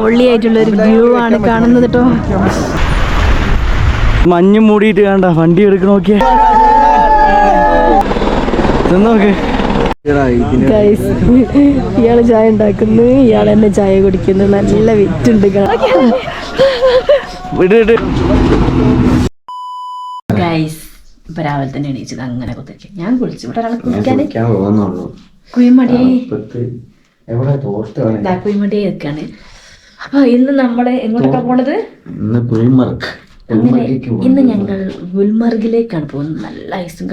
പൊള്ളിയായിട്ടുള്ള ഒരു വ്യൂ ആണ് കാണുന്നത് കേട്ടോ മഞ്ഞ് മൂടിയിട്ട് കണ്ട വണ്ടി എടുക്കണ നോക്കിയേ. നോക്ക്. ഇയാൾ ചായ ഉണ്ടാക്കുന്നു. ഇയാൾ തന്നെ ചായ കുടിക്കുന്നു. നല്ല വിറ്റുണ്ട് വിട് വിട്. ഗൈസ് ഇപ്പൊ രാവിലെ തന്നെ എണീച്ചത് അങ്ങനെ കുത്തിരിക്കും. ഞാൻ കുളിച്ചു. ഇവിടെ ഒരാളെ കുളിക്കാനേ ഇപ്പത്ത് എവിടെ തോർത്താണ് അപ്പൊ ഇന്ന് നമ്മൾ എങ്ങോട്ടൊക്കെ പോണത്? ഇന്ന് ഗുൽമർഗ്. ഇന്ന് ഞങ്ങൾ ഗുൽമർഗിലേക്കാണ് പോകുന്നത്. നല്ല ഐസും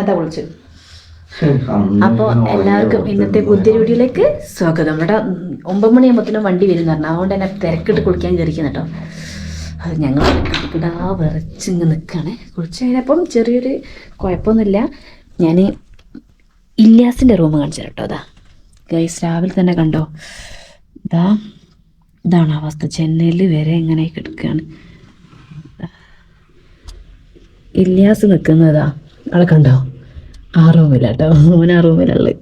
അതാ വിളിച്ചു അപ്പോൾ എല്ലാവർക്കും ഇന്നത്തെ ബുദ്ധി വീഡിയോയിലേക്ക് സ്വാഗതം. ഇവിടെ ഉം, ഒമ്പത് മണിയാകുമ്പോഴത്തേനും വണ്ടി വരുന്ന പറഞ്ഞു. അതുകൊണ്ട് തന്നെ തിരക്കിട്ട് കുളിക്കാൻ കയറിക്കുന്നു കേട്ടോ. അത് ഞങ്ങൾ കിടാ വിറച്ചിങ്ങ് നിൽക്കുകയാണ് കുളിച്ച് കഴിഞ്ഞപ്പം ചെറിയൊരു കുഴപ്പമൊന്നുമില്ല. ഞാൻ ഇല്യാസിന്റെ റൂം കാണിച്ചു കേട്ടോ അതാ. ഗൈസ് രാവിലെ തന്നെ കണ്ടോ? ഇതാ ഇതാണ് അവസ്ഥ. ചെന്നൈയിൽ വരെ ഇങ്ങനെ കിടക്കുകയാണ് ഇല്യാസ് നിൽക്കുന്നതാ ആളെ കണ്ടോ? ആ റൂമില്ല കേട്ടോ. ആ റൂമിലുള്ളത്.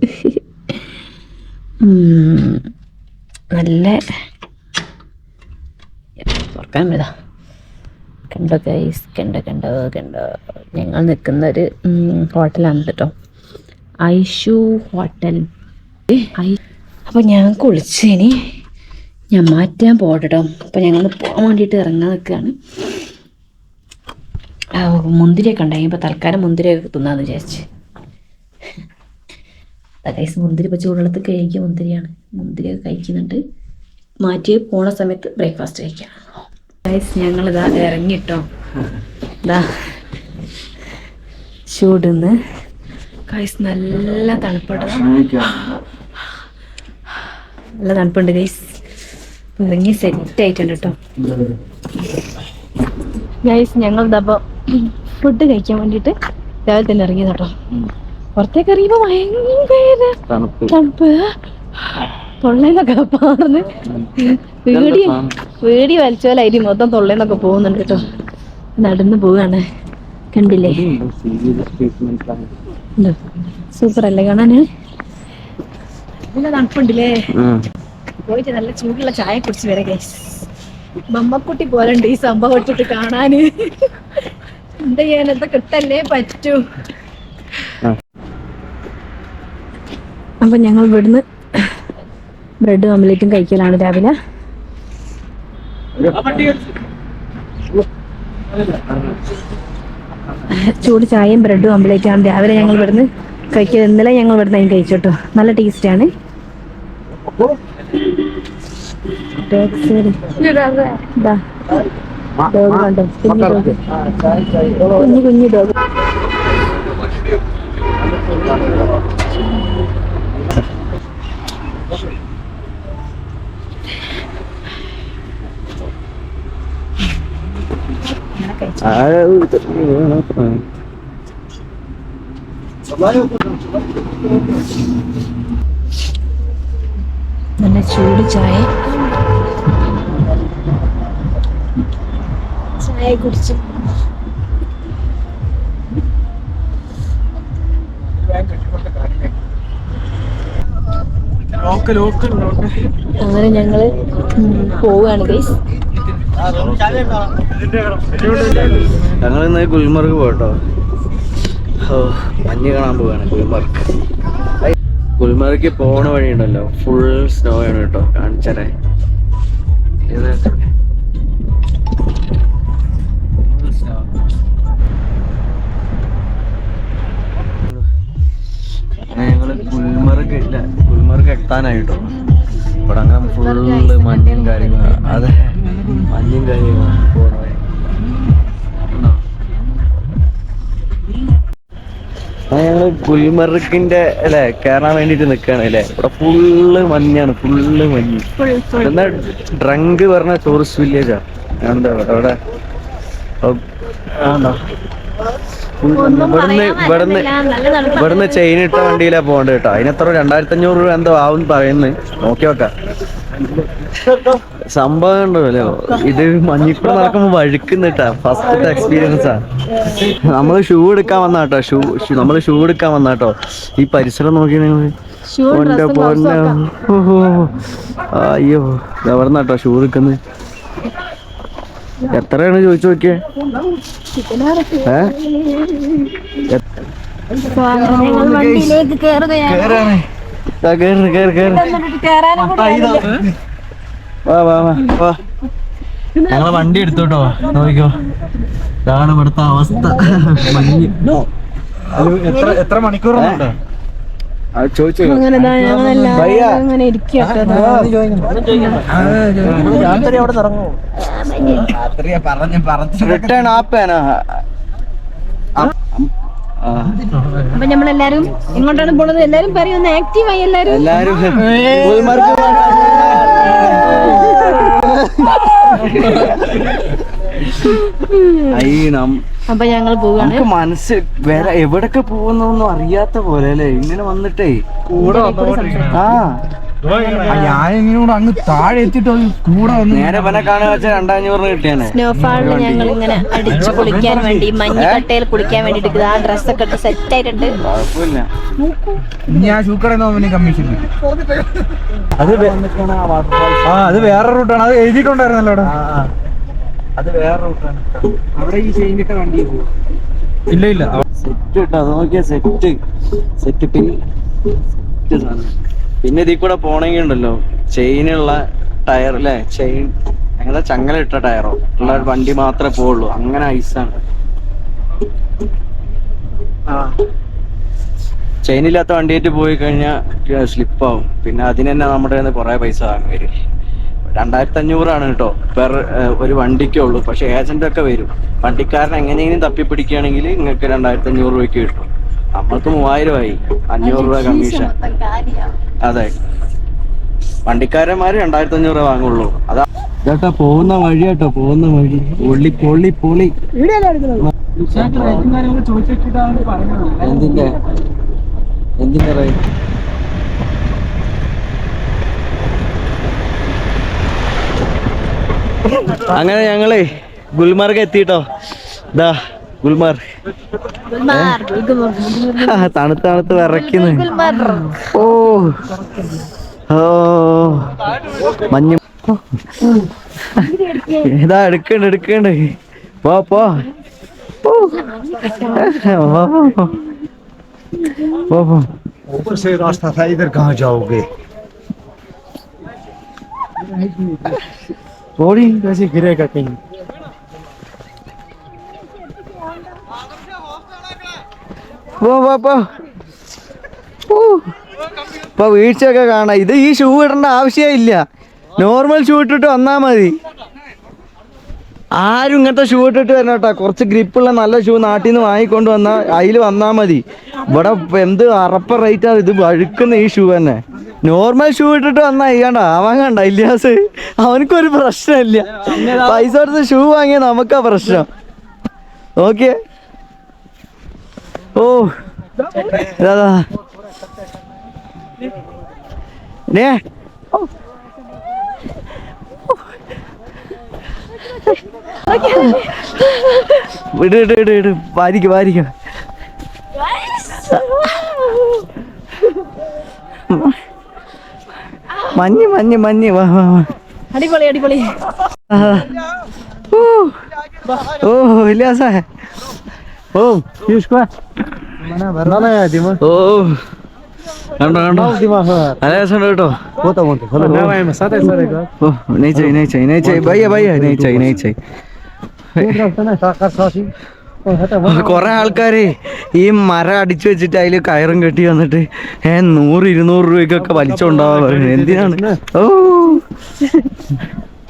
നല്ല തുറക്കാൻ വരാ കണ്ടോ ഗൈസ് കണ്ടോ കണ്ടോ കണ്ടോ. ഞങ്ങൾ നിൽക്കുന്ന ഒരു ഹോട്ടലാണ് കേട്ടോ. ഐഷു ഹോട്ടൽ. അപ്പോൾ ഞാൻ കുളിച്ചേനി. ഞാൻ മാറ്റാൻ പോകട്ടോ അപ്പോൾ ഞങ്ങൾ പോകാൻ വേണ്ടിയിട്ട് ഇറങ്ങാൻ നിൽക്കുകയാണ്. മുന്തിരിയൊക്കെ ഉണ്ടായി. ഇപ്പോൾ തൽക്കാലം മുന്തിരിയൊക്കെ തിന്നാന്ന് വിചാരിച്ച്. തലേസ് മുന്തിരി ഇപ്പോൾ ചൂടുവെള്ളത്തിൽ കഴിക്കുക മുന്തിരിയാണ്. മുന്തിരിയൊക്കെ കഴിക്കുന്നുണ്ട്. മാറ്റി പോണ സമയത്ത് ബ്രേക്ക്ഫാസ്റ്റ് കഴിക്കാം. ഞങ്ങൾ ഇതാ ഇറങ്ങിട്ടോ. ഇതാ ചൂടുന്ന്. ഗൈസ് നല്ല തണുപ്പുണ്ട് നല്ല തണുപ്പുണ്ട് ഗൈസ് ഇറങ്ങി സെറ്റ് ആയിട്ടുണ്ട് കേട്ടോ ഗൈസ് ഞങ്ങൾ ഇതപ്പോൾ ഫുഡ് കഴിക്കാൻ വേണ്ടിയിട്ട് രാവിലെ തന്നെ ഇറങ്ങിയത് കേട്ടോ പുറത്തേക്ക് ഇറങ്ങിയപ്പോൾ ഭയങ്കര തണുപ്പ്. തൊള്ളേന്നൊക്കെ പാർന്ന് വീടി വീടി വലിച്ചോലായിരിക്കും മൊത്തം തൊള്ളേന്നൊക്കെ പോകുന്നുണ്ട് കേട്ടോ നടന്നു പോവാണ്. കണ്ടില്ലേ? സൂപ്പർ അല്ലേ കാണാന്? നല്ല തണുപ്പുണ്ടല്ലേ? പോയിട്ട് നല്ല ചൂടുള്ള ചായ കുടിച്ച് വരെ ഗൈസ് ബമ്മക്കുട്ടി പോലുണ്ട് ഈ സംഭവം ഇട്ടിട്ട് കാണാന്. എന്താ ചെയ്യാൻ? എന്താ കിട്ടല്ലേ പറ്റൂ. അപ്പൊ ഞങ്ങൾ ഇവിടുന്ന് ബ്രെഡ് ഓംലേറ്റും കഴിക്കലാണ് രാവിലെ. ചൂട് ചായയും ബ്രെഡും അമ്പലേക്കാണ് രാവിലെ ഞങ്ങൾ ഇവിടുന്ന് കഴിക്കുക ഇന്നലെ ഞങ്ങൾ ഇവിടുന്ന് അതിന് കഴിച്ചു കേട്ടോ. നല്ല ടേസ്റ്റ് ആണ്. കുഞ്ഞു കുഞ്ഞു ഡോഗ് നല്ല ചൂട് ചായ. ചായ കുടിച്ചു. അങ്ങനെ ഞങ്ങൾ പോവുകയാണ് ഗൈസ് ഞങ്ങൾ ഇന്ന് ഗുൽമർഗ് പോട്ടോ ഓ മഞ്ഞ് കാണാൻ പോവാണ് ഗുൽമർഗ്. ഗുൽമർഗ് പോണ വഴിയുണ്ടല്ലോ ഫുൾ സ്നോ ആണ് കേട്ടോ കാണിച്ചേ ഞങ്ങൾ ഗുൽമർഗ് ഇല്ല ഗുൽമർഗ് എത്താനായിട്ടോ. ഇവിടെ അങ്ങനെ ഫുള്ള് മഞ്ഞും കാര്യങ്ങളും. അതെ. മഞ്ഞും കാര്യങ്ങളും? ആ ഞങ്ങൾ ഗുൽമർഗിന്റെ അല്ലെ കയറാൻ വേണ്ടിട്ട് നിക്കാണ് അല്ലെ? ഇവിടെ ഫുള്ള് മഞ്ഞാണ് ഫുള്ള് മഞ്ഞ്. എന്നാ ഡ്രങ്ക് പറഞ്ഞ ടൂറിസ്റ്റ് വില്ലേജാ എന്താ അവിടെ? ഇവിടുന്ന് ഇവിടുന്ന് ഇവിടുന്ന് ചെയിൻ ഇട്ട വണ്ടിയിലാ പോകേണ്ടത് കേട്ടോ. അതിനെത്ര രണ്ടായിരത്തി അഞ്ഞൂറ് രൂപ എന്തോ ആവും പറയുന്നേ. നോക്കി വെക്കാം സംഭവം ഉണ്ടല്ലോ ഇത് മഞ്ഞിക്കൂടെ നടക്കുമ്പോ വഴുക്കുന്നിട്ടാ ഫസ്റ്റ് എക്സ്പീരിയൻസ് ആ. നമ്മൾ ഷൂ എടുക്കാൻ വന്ന കേട്ടോ. ഷൂ നമ്മൾ ഷൂ എടുക്കാൻ വന്ന കേട്ടോ. ഈ പരിസരം നോക്കി നിങ്ങൾ പൊന്നെ പൊന്നെ. ഓഹോ. അയ്യോ. എവിടെ നിന്നാട്ടോ ഷൂ എടുക്കുന്നത്? എത്രയാണ് ചോദിച്ചു നോക്കിയേ? ഏ? വണ്ടിയിലേക്ക് കേറുകയാണ് കേറ് കേറ് കേറ്. വാ വാ വാ വാ. ഞങ്ങളെ വണ്ടി എടുത്തോട്ടോ നോക്കിക്കോ. ഇതാണ് ഇവിടുത്തെ അവസ്ഥ. എത്ര എത്ര മണിക്കൂറുണ്ട് റിട്ടേൺ ആപ്പേനാ അപ്പൊ നമ്മളെല്ലാരും എങ്ങോട്ടാണ് പോണത്. എല്ലാരും പറയും ഒന്ന് ആക്റ്റീവ് ആയി എല്ലാരും. എല്ലാരും ഐ നം. അപ്പൊ ഞങ്ങൾ പോവാണ്. മനസ്സ് വേറെ എവിടൊക്കെ പോകുന്നൊന്നും അറിയാത്ത പോലെ അല്ലേ? ഇങ്ങനെ വന്നിട്ടേ ആ. ഞാനിങ്ങനെ അങ്ങ് താഴെ എത്തിയിട്ട് കൂടെ വന്ന് നേരെ പന കാണുക വെച്ചാൽ രണ്ടാഞ്ഞൂറിന് കിട്ടിയാനെ. സ്നോഫാളിൽ ഞങ്ങൾ ഇങ്ങനെ അടിച്ച് കുളിക്കാൻ വേണ്ടി. മഞ്ഞക്കട്ടയിൽ കുളിക്കാൻ വേണ്ടിട്ട് ആ ഡ്രസ്സൊക്കെ ഇട്ട് സെറ്റ് ആയിട്ടുണ്ട് നോക്കൂ. ഞാൻ ഷൂക്കടയിൽ കമ്മീഷൻ അത് ആ അത് വേറെ റൂട്ടാണ് അത് എഴുതിയിട്ടുണ്ടായിരുന്നല്ലോ അവിടെ അത് വേറെ റൂട്ടാണ്. അവിടെ ഈ ചെയിൻ ഇട്ട വണ്ടി ഇല്ല ഇല്ല. സെറ്റ് കേട്ടോ അത് നോക്കിയാ സെറ്റ് സെറ്റ് പിന്നെ സെറ്റ് സാധനം. പിന്നെ ഇതിൽ കൂടെ പോണെങ്കിൽ ഉണ്ടല്ലോ ചെയിനുള്ള ടയർ അല്ലേ ചെയിൻ അങ്ങനെ ചങ്ങല ഇട്ട ടയറോ ഉള്ള വണ്ടി മാത്രമേ പോവുള്ളൂ. അങ്ങനെ ഐസാണ് ചെയിനില്ലാത്ത വണ്ടിയായിട്ട് പോയി കഴിഞ്ഞാൽ സ്ലിപ്പാവും പിന്നെ അതിന് തന്നെ നമ്മുടെ കയ്യിൽ നിന്ന് കുറേ പൈസ വാങ്ങി വരും. രണ്ടായിരത്തി അഞ്ഞൂറാണ് കേട്ടോ പെർ ഒരു വണ്ടിക്കേ ഉള്ളൂ. പക്ഷെ ഏജന്റ് ഒക്കെ വരും. വണ്ടിക്കാരൻ എങ്ങനെയെങ്കിലും തപ്പി പിടിക്കുകയാണെങ്കിൽ നിങ്ങൾക്ക് രണ്ടായിരത്തി അഞ്ഞൂറ് രൂപയ്ക്ക് കിട്ടും. നമ്മൾക്ക് മൂവായിരമായി. അഞ്ഞൂറ് രൂപ കമ്മീഷൻ. അതെ. വണ്ടിക്കാരന്മാര് രണ്ടായിരത്തി അഞ്ഞൂറ് രൂപ വാങ്ങുള്ളൂ. അതാ ചേട്ടാ പോകുന്ന വഴി കേട്ടോ പോകുന്ന വഴി. പൊള്ളി പൊള്ളി പൊളി എന്തിന്റെ? എന്തിന്റെ റേറ്റ്? അങ്ങനെ ഞങ്ങളേ ഗുൽമാർഗ് എത്തിട്ടോ ഇതാ ഗുൽമാർഗ് ആ, തണുത്ത് തണുത്ത് വിറയ്ക്കുന്നു ഓ ഓ മഞ്ഞ് ഇതാ എടുക്കണ്ട് എടുക്കണ്ട് പോ പോ പോ. പോ, പോ. പോ, പോ. ऊपर से रास्ता था इधर कहाँ जाओगे പോടി कैसे गिरेगा कहीं പോ പോ പോ ഓ. ഇപ്പൊ വീഴ്ചയൊക്കെ കാണാം ഇത് ഈ ഷൂ ഇടേണ്ട ആവശ്യമില്ല നോർമൽ ഷൂ ഇട്ടിട്ട് വന്നാ മതി ആരും ഇങ്ങനത്തെ ഷൂ ഇട്ടിട്ട് വരണം കേട്ടോ കുറച്ച് ഗ്രിപ്പുള്ള നല്ല ഷൂ നാട്ടിൽ നിന്ന് വാങ്ങിക്കൊണ്ട് വന്നാ അതിൽ വന്നാ മതി ഇവിടെ എന്ത് അറപ്പ റേറ്റാ ഇത് വഴുക്കുന്ന ഈ ഷൂ തന്നെ നോർമൽ ഷൂ ഇട്ടിട്ട് വന്നാ ഇയാണ്ട അവൻ കണ്ട? ഇല്ലാസ് അവനക്കൊരു പ്രശ്നമില്ല. പൈസ കൊടുത്ത് ഷൂ വാങ്ങിയ നമുക്കാ പ്രശ്നം. ഓക്കെ ഓ. ഇതാ നേ വാരിക്ക വാരിക്ക. മഞ്ഞ് മഞ്ഞ് മഞ്ഞ്. വാ വാ വാ. അടിപൊളി അടിപൊളി. ആ. ഓ ഓ ഇല്ലാസ. ഓ ഓ കണ്ടോ കണ്ടോ? നല്ല രസമുണ്ട് കേട്ടോ. ഓ. നെയ്ച്ചായി നെയ്ച്ചായി നെയ്ച്ചായി ബയ്യ ബയ്യ നെയ്ച്ചായി നെയ്ച്ചായി കൊറേ ആൾക്കാര് ഈ മരം അടിച്ചു വെച്ചിട്ട് അതില് കയറും കെട്ടി വന്നിട്ട് ഏ നൂറ് ഇരുന്നൂറ് രൂപയ്ക്കൊക്കെ വലിച്ചോണ്ടാവാ പറയുന്നത് എന്തിനാണ് ഓ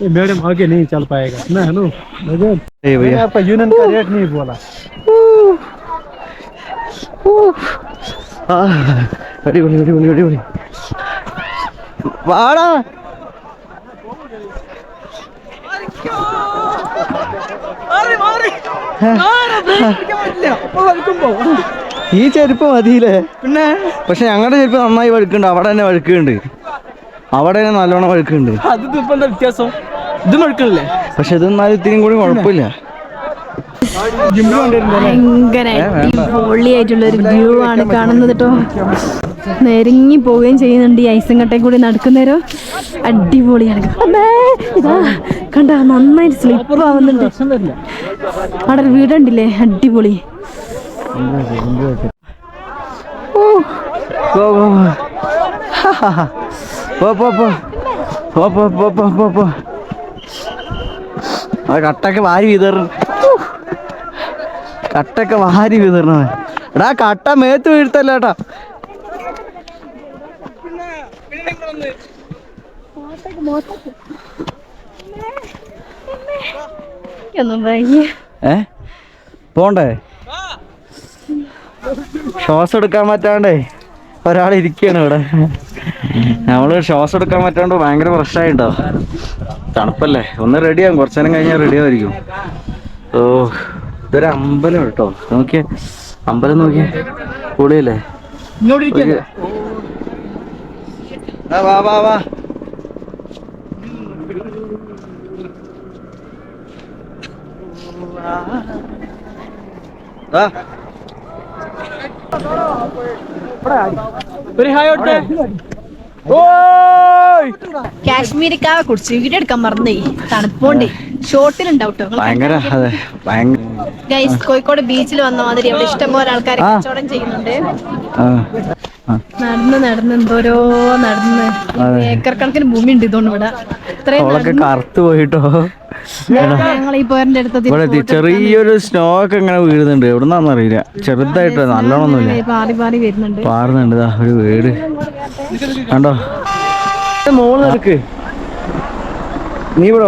मैडम आगे नहीं चल पाएगा ना हेलो ഏയ് ഭയ്യ आपका यूनियन का रेट नहीं बोला ആ, അടിപൊളി അടിപൊളി അടിപൊളി വാടാ ഈ ചെരുപ്പ് മതിയില്ലേ? പിന്നെ? പക്ഷെ ഞങ്ങളുടെ ചെരുപ്പ് നന്നായി വഴുക്കുണ്ട് അവിടെ തന്നെ വഴുക്കുണ്ട് അവിടെ തന്നെ നല്ലോണം വഴുക്കുണ്ട് അത് ഇപ്പൊ എന്താ വ്യത്യാസം? ഇത് വഴുക്കണില്ലേ? പക്ഷെ ഇത് എന്നാലും ഇത്തിരി കൂടി കുഴപ്പമില്ല. ഭയങ്കര ആയിട്ടുള്ള ഒരു വ്യൂ ആണ് കാണുന്നത് കേട്ടോ നെരുങ്ങി പോവുകയും ചെയ്യുന്നുണ്ട് ഈ ഐസങ്കട്ടയിൽ കൂടി നടക്കുന്നേരോ. അടിപൊളിയാണ് ഇതാ കണ്ട നന്നായിട്ട് സ്ലിപ്പ് ആവുന്നുണ്ട് അവിടെ ഒരു വീടുണ്ടില്ലേ? അടിപൊളി. അത് കട്ടൊക്കെ വാരി വിതറണം കട്ടൊക്കെ വാരി വിതരണ എടാ കട്ട മേത്ത് വീഴ്ത്തല്ല ഏട്ടാ ഏ? പോണ്ടേ? ശ്വാസം എടുക്കാൻ പറ്റാണ്ടേ ഒരാൾ ഇരിക്കുകയാണ് ഇവിടെ. നമ്മൾ ശ്വാസം എടുക്കാൻ പറ്റാണ്ട് ഭയങ്കര പ്രശ്നമായിട്ടോ തണുപ്പല്ലേ? ഒന്ന് റെഡിയാകും കുറച്ചു നേരം കഴിഞ്ഞാൽ റെഡിയാവായിരിക്കും ഓ. ഇതൊരു അമ്പലം കേട്ടോ. നോക്കിയേ. അമ്പലം നോക്കിയേ. പൊളിയല്ലേ? ആ, വാ വാ വാ. വാ ഒരു ഹായ് ഓട്ടെ കാശ്മീരി കാവ കുടിച്ച് വീഡിയോ എടുക്കാൻ മറന്നേ. തണുപ്പോണ്ട്. ഷോർട്ടിലുണ്ടാവും കേട്ടോ ഭയങ്കര അതെ. ഭയങ്കര ഗൈസ് കോഴിക്കോട് ബീച്ചിൽ വന്ന മാതിരി അവിടെ ഇഷ്ടംപോലെ ആൾക്കാർ. കച്ചവടം ചെയ്യുന്നുണ്ട്. നടന്ന് നടന്ന് എന്തോരോ നടന്ന്. ഏക്കർ കണക്കിന് ഭൂമി ഉണ്ട് ഇതുകൊണ്ട് ഇവിടെ. ഇത്രയും അവളൊക്കെ കറുത്ത് പോയിട്ടോ? ഞങ്ങൾ ഈ പോരിന്റെ അടുത്ത് ഇവിടെ ചെറിയൊരു സ്നോ ഒക്കെ ഇങ്ങനെ വീഴുന്നുണ്ട്. എവിടുന്നാന്ന് അറിയില്ല. ചെറുതായിട്ട് നല്ലോണമൊന്നുമില്ല. പാറി പാറി വരുന്നുണ്ട്. പാറുന്നുണ്ട് ഒരു വീട്. കണ്ടോ? മോൾ എടുക്ക്. നീ ഇവിടെ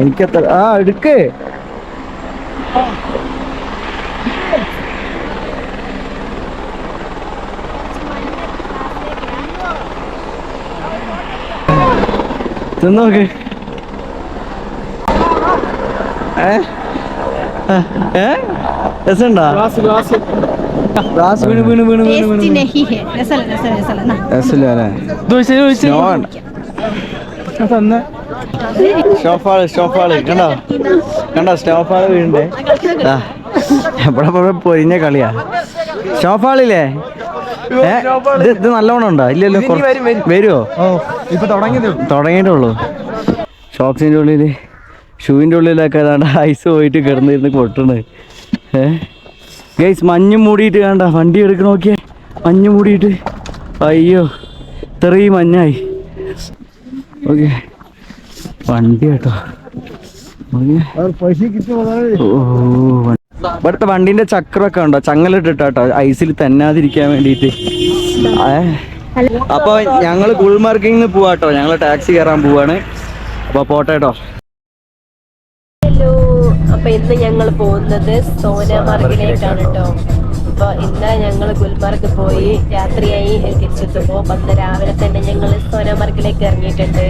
എനിക്കത്ര ആ എടുക്ക്. തിന്നോക്ക് ഏ? ഏ? രസമുണ്ടോ? ഗ്ലാസ് വീണ് വീണ് വീണ് വീണ് വീണ്. രസമില്ല അല്ലേ? സ്നോ ആണ് തന്നെ. സ്റ്റോഫാൾ സ്റ്റോഫാൾ കണ്ടോ? കണ്ടോ സ്റ്റോഫാൾ വീണ്ടേ പോയി പൊരിഞ്ഞ കളിയാ. സ്റ്റോഫാളില്ലേ? ഇത് ഇത് നല്ലോണം ഉണ്ടോ? ഇല്ലല്ലോ വരുമോ ഇപ്പൊ തുടങ്ങിയിട്ടുള്ളൂ ഷോക്സിന്റെ ഉള്ളിൽ ഷൂവിന്റെ ഉള്ളിലൊക്കെ ഏതാണ്ട് ഐസ് പോയിട്ട് കിടന്നിരുന്ന് കൊട്ടണ് ഏ? ഗൈസ് മഞ്ഞ് മൂടിയിട്ട് കണ്ട വണ്ടി എടുക്ക് നോക്കിയേ. മഞ്ഞ് മൂടിയിട്ട്. അയ്യോ ഇത്രയും മഞ്ഞായി. ഓക്കെ. വണ്ടി കേട്ടോ. ഇവിടുത്തെ വണ്ടിന്റെ ചക്രമൊക്കെ ഉണ്ടോ? ചങ്ങലിട്ടിട്ടോ ഐസിൽ തന്നാതിരിക്കാൻ വേണ്ടിട്ട് അപ്പൊ ഞങ്ങൾ ഗുൾമാർക്കിന്ന് പോവാട്ടോ. ഞങ്ങൾ ടാക്സി കയറാൻ പോവാണ്. അപ്പൊ പോട്ടേട്ടോ ഹലോ അപ്പൊ ഇന്ന് ഞങ്ങൾ പോകുന്നത് സോനമാർഗിലേക്കാണ് കേട്ടോ അപ്പൊ ഇന്ന് ഞങ്ങൾ ഗുൽമാർഗ് പോയി രാത്രിയായി തിരിച്ചെത്തുമ്പോ അന്ന് രാവിലെ തന്നെ ഞങ്ങൾ സോനമാർഗിലേക്ക് ഇറങ്ങിയിട്ടുണ്ട്.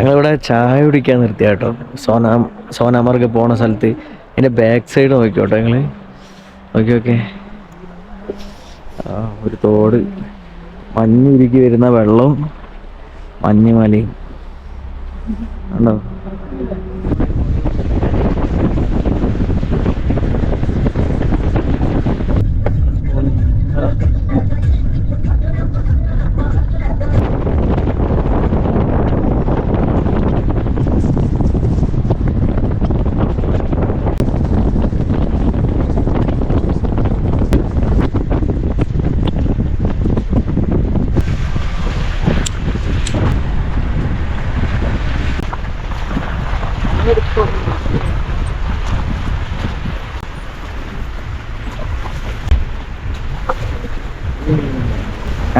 ഞങ്ങളിവിടെ ചായ കുടിക്കാൻ നിർത്തിയ കേട്ടോ. സോനാ സോനാമാർഗ് പോണ സ്ഥലത്ത്. എന്റെ ബാക്ക് സൈഡ് നോക്കിയോട്ടോ ഞങ്ങൾ ഓക്കെ ഓക്കെ ഒരു തോട്. മഞ്ഞ് ഉരുക്കി വരുന്ന വെള്ളവും മഞ്ഞുമലയും. ഉണ്ടോ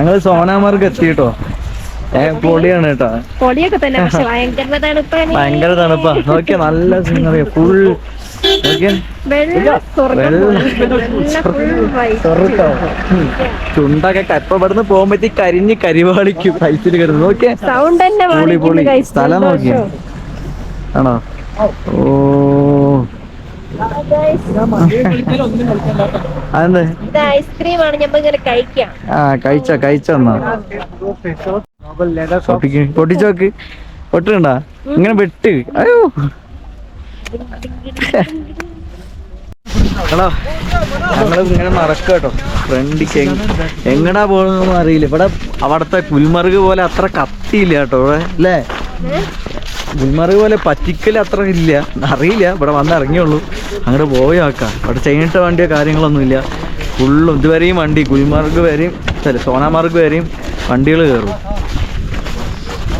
ഞങ്ങൾ സോനാമാർഗ് എത്തി കേട്ടോ ഏ പൊളിയാണ് കേട്ടോ. പൊടിയൊക്കെ തന്നെ പക്ഷെ ഭയങ്കര തണുപ്പാണ്. ഭയങ്കര തണുപ്പാ. നോക്കിയ നല്ല സീനറിയ ഫുൾ. ചുണ്ടൊക്കെ കപ്പ ഇവിടുന്ന് പോകുമ്പറ്റി കരിഞ്ഞ് കരിവാളിക്കും കൈത്തിൽ കിടന്നു നോക്കിയേ. സൗണ്ട് തന്നെ പൊളി പൊളി. വാങ്ങിക്കുന്നു സ്ഥലം നോക്കിയേ. ആണോ? ഓ. അതെന്താ? ഇത് ഐസ്ക്രീം ആണ്. ഞമ്മ ഇങ്ങനെ കഴിക്കാം. ആ കഴിച്ച കഴിച്ചെന്നാ പൊട്ടിക്ക് പൊട്ടിച്ചോക്ക് പൊട്ടുണ്ടാ ഇങ്ങനെ വെട്ട്. അയ്യോ. ടോ ഞങ്ങൾ ഇങ്ങനെ കേട്ടോ. ഫ്രണ്ടിക്ക് എങ്ങടാ പോകണമെന്നൊന്നും അറിയില്ല. ഇവിടെ അവിടുത്തെ പുൽമറുക് പോലെ അത്ര കത്തിയില്ല കേട്ടോ ഇവിടെ അല്ലേ? ഗുൽമർഗ് പോലെ പറ്റിക്കൽ അത്ര ഇല്ല. അറിയില്ല. ഇവിടെ വന്ന് ഇറങ്ങിയുള്ളൂ. അങ്ങോട്ട് പോയി ആക്കാം. ഇവിടെ ചെയ്യേണ്ട വണ്ടിയോ കാര്യങ്ങളൊന്നും ഇല്ല. ഫുള്ളും ഇതുവരെയും വണ്ടി. ഗുൽമർഗ് വരെയും അല്ല സോനാമാർഗ് വരെയും വണ്ടികൾ കയറും.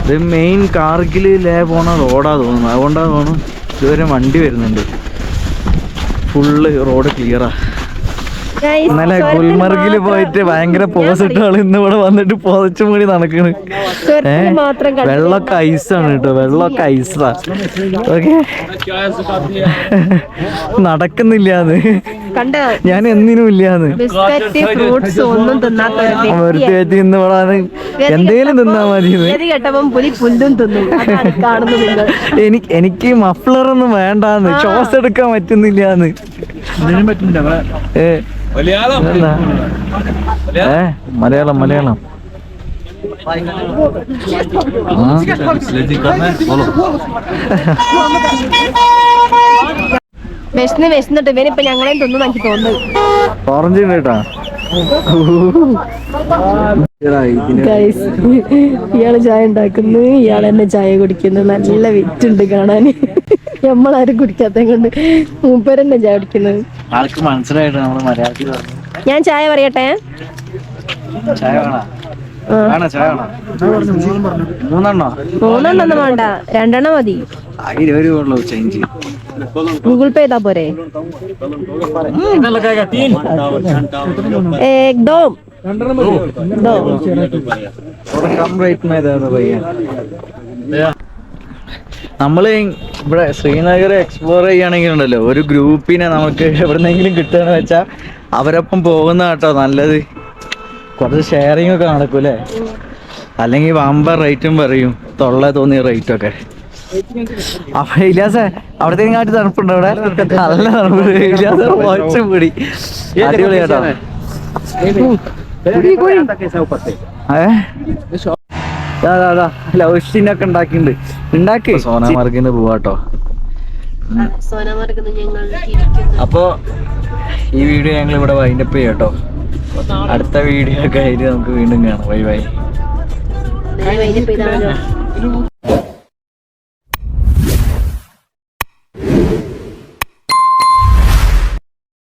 ഇത് മെയിൻ കാർഗിൽ ലേ പോണ റോഡാ തോന്നുന്നു. അതുകൊണ്ടാണ് തോന്നുന്നു ഇതുവരെ വണ്ടി വരുന്നുണ്ട്. ഫുള്ള് റോഡ് ക്ലിയറാ Guys, ഇന്നലെ ഗുൽമർഗിൽ പോയിട്ട് ഭയങ്കര ഞാൻ പോസിട്ടാണ് ഇന്ന് ഇവിടെ വന്നിട്ട് പോതച്ചു മൂടി നടക്കണ്. ചുരത്തിൽ ഏ മാത്രം കണ്ടു. വെള്ളമൊക്കെ ഐസാണ് കേട്ടോ. വെള്ളമൊക്കെ ഐസാ ഓക്കെ? നടക്കുന്നില്ലാന്ന്. കണ്ടോ? ഞാൻ എന്തിനും ഇല്ലാന്ന്. ബിസ്ക്കറ്റ് ഫ്രൂട്ട്സ് ഒന്നും തിന്നാത്ത ഒരു ഒരു ഇന്ന് ഇവിടെ വന്ന് എന്തേലും തിന്നാ മതി എനിക്ക് എനിക്ക് മഫ്ലർ ഒന്നും വേണ്ടാന്ന്. ശ്വാസം എടുക്കാൻ പറ്റുന്നില്ലാന്ന്? ഏ മലയാളം? മലയാളം. വിശന്ന് വിശന്നിട്ട് ഇവനിപ്പൊ ഞങ്ങളെയും തിന്നു എനിക്ക് തോന്നുന്നു. ഓറഞ്ച് ഉണ്ട് കേട്ടാ. ഇയാൾ ചായ ഉണ്ടാക്കുന്നു. ഇയാൾ തന്നെ ചായ കുടിക്കുന്നു. നല്ല വിറ്റുണ്ട് കാണാൻ. നമ്മളാരും കുടിക്കാത്ത കൊണ്ട് മൂപ്പരെന്നെ ചായ കുടിക്കുന്നത് ആൾക്ക് മനസ്സിലായിട്ട് നമ്മള് മലയാളത്തിൽ പറഞ്ഞു ഞാൻ ചായ പറയട്ടെ ചായ വേണോ ആ. വേണോ ചായ വേണോ മൂന്നെണ്ണോ മൂന്നെണ്ണൊന്നും വേണ്ട രണ്ടെണ്ണം മതി ആയിരം ഒരു ഉള്ളൂ ചേഞ്ച് ഗൂഗിൾ പേ ചെയ്താ പോരെ एक दो दो कम रेट में था भैया നമ്മൾ ഇവിടെ ശ്രീനഗർ എക്സ്പ്ലോർ ചെയ്യുകയാണെങ്കിൽ ഉണ്ടല്ലോ ഒരു ഗ്രൂപ്പിനെ നമുക്ക് എവിടെന്നെങ്കിലും കിട്ടുകയെന്ന് വെച്ചാൽ അവരൊപ്പം പോകുന്ന കേട്ടോ നല്ലത്. കുറച്ച് ഷെയറിംഗ് ഒക്കെ അല്ലേ അല്ലെങ്കിൽ വമ്പ റേറ്റും പറയും. തൊള്ള തോന്നിയ റേറ്റ് ഒക്കെ. അപ്പൊ ഇല്ലാസേ അവിടത്തെ കാട്ടി തണുപ്പുണ്ടോ അവിടെ നല്ല തണുപ്പ്. ഇല്ലാസ വാച്ച് പിടി. അടിപൊളി കേട്ടോ. ഏ? ലൗഷിനൊക്കെ ഉണ്ടാക്കിണ്ട് ഉണ്ടാക്കി. സോനാമാർഗിന്ന് പോവാട്ടോ അപ്പോ ഈ വീഡിയോ ഞങ്ങൾ ഇവിടെ വൈൻഡപ്പ് ചെയ്യട്ടോ അടുത്ത വീഡിയോ ഒക്കെ ആയിട്ട് നമുക്ക് വീണ്ടും കാണാം. Bye bye.